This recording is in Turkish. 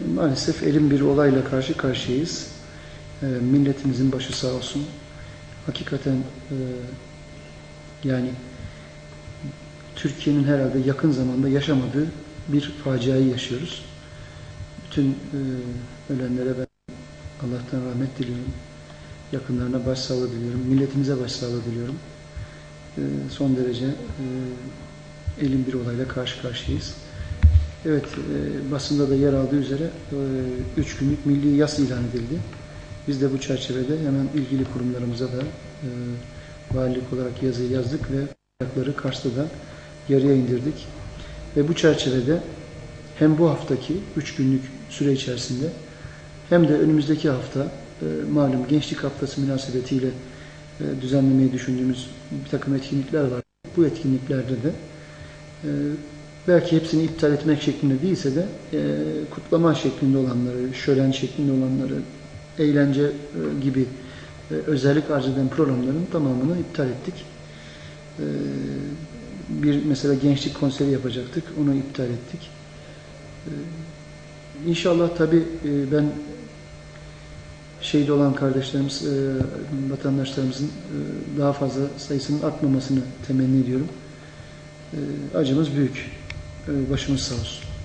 Maalesef elim bir olayla karşı karşıyayız. E, milletimizin başı sağ olsun. Hakikaten e, yani Türkiye'nin herhalde yakın zamanda yaşamadığı bir faciayı yaşıyoruz. Bütün e, ölenlere ben Allah'tan rahmet diliyorum. Yakınlarına başsağlığı diliyorum. Milletimize başsağlığı diliyorum. E, son derece e, elim bir olayla karşı karşıyayız. Evet, e, basında da yer aldığı üzere e, üç günlük milli yas ilan edildi. Biz de bu çerçevede hemen ilgili kurumlarımıza da e, valilik olarak yazıyı yazdık ve ayakları Kars'ta da yarıya indirdik. Ve bu çerçevede hem bu haftaki üç günlük süre içerisinde hem de önümüzdeki hafta e, malum Gençlik Haftası münasebetiyle e, düzenlemeyi düşündüğümüz bir takım etkinlikler var. Bu etkinliklerde de e, belki hepsini iptal etmek şeklinde değilse de e, kutlama şeklinde olanları, şölen şeklinde olanları, eğlence e, gibi e, özellik arz eden programların tamamını iptal ettik. E, bir mesela gençlik konseri yapacaktık, onu iptal ettik. E, İnşallah tabii e, ben şehit olan kardeşlerimiz, e, vatandaşlarımızın e, daha fazla sayısının artmamasını temenni ediyorum. E, acımız büyük. E, başımız sağ olsun.